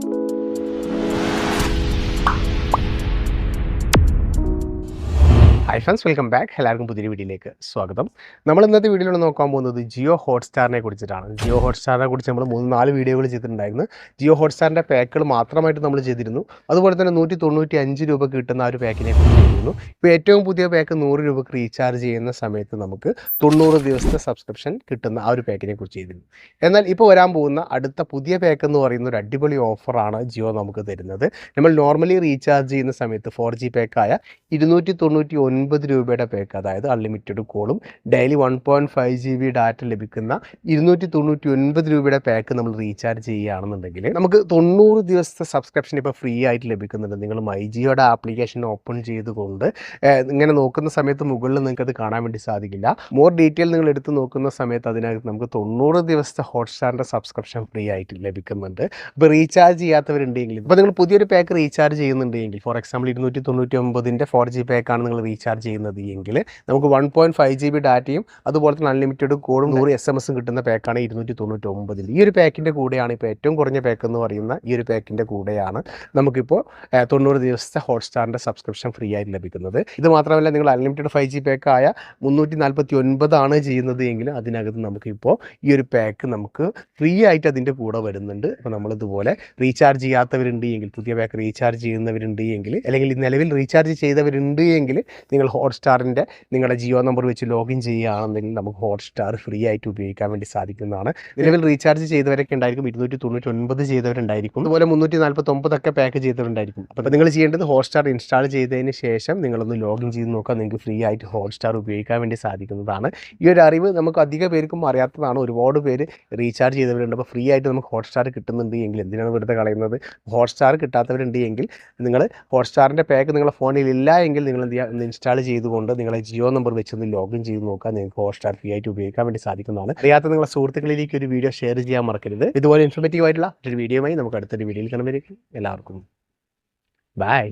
Thank you hi friends welcome back എല്ലാവർക്കും പുതിയ വീഡിയോയിലേക്ക് സ്വാഗതം. നമ്മൾ ഇന്നത്തെ വീഡിയോയിൽ നോക്കാൻ പോകുന്നത് ജിയോ ഹോട്ട്സ്റ്റാറിനെ കുറിച്ചിട്ടാണ്. ജിയോ ഹോട്ട്സ്റ്റാറിനെ കുറിച്ച് നമ്മൾ മൂന്ന് നാല് വീഡിയോകൾ ചെയ്തിട്ടുണ്ടായിരുന്നു. ജിയോ ഹോട്ട്സ്റ്റാറിന്റെ പാക്കുകൾ മാത്രമായിട്ട് നമ്മൾ ചെയ്തിരുന്നു. അതുപോലെ തന്നെ നൂറ്റി തൊണ്ണൂറ്റി അഞ്ച് രൂപ കിട്ടുന്ന ആ ഒരു പാക്കിനെ കുറിച്ച് ചെയ്തിരുന്നു. ഇപ്പോൾ ഏറ്റവും പുതിയ പാക്ക് നൂറ് രൂപക്ക് റീചാർജ് ചെയ്യുന്ന സമയത്ത് നമുക്ക് തൊണ്ണൂറ് ദിവസത്തെ സബ്സ്ക്രിപ്ഷൻ കിട്ടുന്ന ആ ഒരു പാക്കിനെ കുറിച്ച് ചെയ്തിരുന്നു. എന്നാൽ ഇപ്പോൾ വരാൻ പോകുന്ന അടുത്ത പുതിയ പാക്ക് എന്ന് പറയുന്ന ഒരു അടിപൊളി ഓഫറാണ് ജിയോ നമുക്ക് തരുന്നത്. നമ്മൾ നോർമലി റീചാർജ് ചെയ്യുന്ന സമയത്ത് ഫോർ ജി പാക്കായ ഇരുന്നൂറ്റി ഒൻപത് രൂപയുടെ പാക്ക് അതായത് അൺലിമിറ്റഡ് കോളും daily one point five G B data ലഭിക്കുന്ന ഇരുന്നൂറ്റി തൊണ്ണൂറ്റി ഒൻപത് രൂപയുടെ പാക്ക് നമ്മൾ റീചാർജ് ചെയ്യുകയാണെന്നുണ്ടെങ്കിൽ നമുക്ക് തൊണ്ണൂറ് ദിവസത്തെ സബ്സ്ക്രിപ്ഷൻ ഇപ്പോൾ ഫ്രീ ആയിട്ട് ലഭിക്കുന്നുണ്ട്. നിങ്ങൾ മൈ ജിയോയുടെ ആപ്ലിക്കേഷൻ ഓപ്പൺ ചെയ്തുകൊണ്ട് ഇങ്ങനെ നോക്കുന്ന സമയത്ത് മുകളിൽ നിങ്ങൾക്ക് അത് കാണാൻ വേണ്ടി സാധിക്കില്ല. മോർ ഡീറ്റെയിൽ നിങ്ങൾ എടുത്ത് നോക്കുന്ന സമയത്ത് അതിനകത്ത് നമുക്ക് തൊണ്ണൂറ് ദിവസത്തെ ഹോട്ട്സ്റ്റാറിന്റെ സബ്സ്ക്രിപ്ഷൻ ഫ്രീ ആയിട്ട് ലഭിക്കുന്നുണ്ട്. അപ്പോൾ റീചാർജ് ചെയ്യാത്തവരുണ്ടെങ്കിൽ ഇപ്പോൾ നിങ്ങൾ പുതിയൊരു പാക്ക് റീചാർജ് ചെയ്യുന്നുണ്ടെങ്കിൽ ഫോർ എക്സാമ്പിൾ ഇരുന്നൂറ്റി തൊണ്ണൂറ്റി ഒമ്പതിന്റെ ഫോർ ജി പാക്കാണ് നിങ്ങൾ റീചാർജ് ചെയ്യുന്നത് എങ്കിൽ നമുക്ക് one point five G B ഡാറ്റയും അതുപോലെ തന്നെ അൺലിമിറ്റഡ് കോഡും നൂറ് എസ് എം എസും കിട്ടുന്ന പാക്കാണ് ഇരുന്നൂറ്റി തൊണ്ണൂറ്റി ഒമ്പതിൽ ഈ ഒരു പാക്കിന്റെ കൂടെയാണ് ഇപ്പോൾ ഏറ്റവും കുറഞ്ഞ പാക്ക് എന്ന് പറയുന്ന ഈ ഒരു പാക്കിന്റെ കൂടെയാണ് നമുക്കിപ്പോൾ തൊണ്ണൂറ് ദിവസത്തെ ഹോട്ട്സ്റ്റാറിന്റെ സബ്സ്ക്രിപ്ഷൻ ഫ്രീ ആയിട്ട് ലഭിക്കുന്നത്. ഇത് മാത്രമല്ല നിങ്ങൾ അൺലിമിറ്റഡ് ഫൈവ് ജി പാക്കായ മുന്നൂറ്റി നാൽപ്പത്തി ഒൻപതാണ് ചെയ്യുന്നത് എങ്കിൽ അതിനകത്ത് നമുക്കിപ്പോൾ ഈ ഒരു പാക്ക് നമുക്ക് ഫ്രീ ആയിട്ട് അതിന്റെ കൂടെ വരുന്നുണ്ട്. അപ്പോൾ നമ്മളിതുപോലെ റീചാർജ് ചെയ്യാത്തവരുണ്ട് എങ്കിൽ പുതിയ പാക്ക് റീചാർജ് ചെയ്യുന്നവരുണ്ട് എങ്കിൽ അല്ലെങ്കിൽ നിലവിൽ റീചാർജ് ചെയ്തവരുണ്ട് എങ്കിൽ നിങ്ങൾ ഹോട്ട്സ്റ്റാറിന്റെ നിങ്ങളുടെ ജിയോ നമ്പർ വെച്ച് ലോഗിൻ ചെയ്യുകയാണെന്നുണ്ടെങ്കിൽ നമുക്ക് ഹോട്ട്സ്റ്റാർ ഫ്രീ ആയിട്ട് ഉപയോഗിക്കാൻ വേണ്ടി സാധിക്കുന്നതാണ്. നിലവിൽ റീചാർജ് ചെയ്തവരൊക്കെ ഉണ്ടായിരിക്കും. ഇരുന്നൂറ്റി തൊണ്ണൂറ്റി ഒൻപത് ചെയ്തവരുണ്ടായിരിക്കും. അതുപോലെ മുന്നൂറ്റി നാൽപ്പത്തി ഒമ്പതൊക്കെ പാക്ക് ചെയ്തവരുണ്ടായിരിക്കും. അപ്പോൾ നിങ്ങൾ ചെയ്യേണ്ടത് ഹോട്ട്സ്റ്റാർ ഇൻസ്റ്റാൾ ചെയ്തതിന് ശേഷം നിങ്ങളൊന്ന് ലോഗിൻ ചെയ്ത് നോക്കാം നിങ്ങൾക്ക് ഫ്രീ ആയിട്ട് ഹോട്ട്സ്റ്റാർ ഉപയോഗിക്കാൻ വേണ്ടി സാധിക്കുന്നതാണ്. ഈ ഒരു അറിവ് നമുക്ക് അധിക പേർക്കും അറിയാത്തതാണ്. ഒരുപാട് പേര് റീചാർജ് ചെയ്തവരുണ്ട്. അപ്പോൾ ഫ്രീ ആയിട്ട് നമുക്ക് ഹോട്ട്സ്റ്റാർ കിട്ടുന്നുണ്ട് എങ്കിൽ എന്തിനാണ് വെറുതെ കളയുന്നത്? ഹോട്ട്സ്റ്റാർ കിട്ടാത്തവരുണ്ട് എങ്കിൽ നിങ്ങൾ ഹോട്ട്സ്റ്റാറിന്റെ പാക്ക് നിങ്ങളുടെ ഫോണിൽ ഇല്ല എങ്കിൽ നിങ്ങൾ എന്ത് ചെയ്യുക ഇൻസ്റ്റാൾ ചെയ്തുകൊണ്ട് നിങ്ങളെ ജിയോ നമ്പർ വെച്ചൊന്ന് ലോഗിൻ ചെയ്ത് നോക്കുക നിങ്ങൾക്ക് ഹോട്ട്സ്റ്റാർ ഫ്രീ ആയിട്ട് ഉപയോഗിക്കാൻ വേണ്ടി സാധിക്കുന്നതാണ്. അറിയാത്ത നിങ്ങളുടെ സുഹൃത്തുക്കളിലേക്ക് ഒരു വീഡിയോ ഷെയർ ചെയ്യാൻ മറക്കരുത്. ഇതുപോലെ ഇൻഫോർമേറ്റീവ് ആയിട്ടുള്ള ഒരു വീഡിയോയുമായി നമുക്ക് അടുത്തൊരു വീഡിയോയിൽ കാണുമ്പോഴേക്കും എല്ലാവർക്കും ബൈ